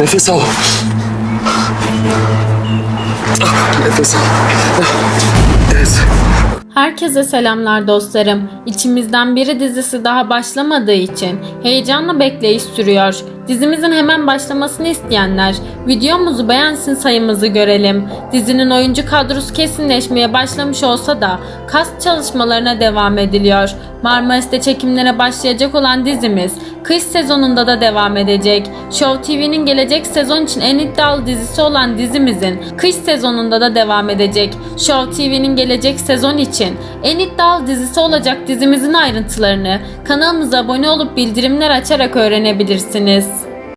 Nefes al. Nefes al. Evet. Herkese selamlar dostlarım. İçimizden biri dizisi daha başlamadığı için heyecanla bekleyiş sürüyor. Dizimizin hemen başlamasını isteyenler videomuzu beğensin sayımızı görelim. Dizinin oyuncu kadrosu kesinleşmeye başlamış olsa da kast çalışmalarına devam ediliyor. Marmaris'te çekimlere başlayacak olan dizimiz kış sezonunda da devam edecek. Show TV'nin gelecek sezon için en iddialı dizisi olan dizimizin kış sezonunda da devam edecek. Show TV'nin gelecek sezon için en iddialı dizisi olacak dizimizin ayrıntılarını kanalımıza abone olup bildirimler açarak öğrenebilirsiniz.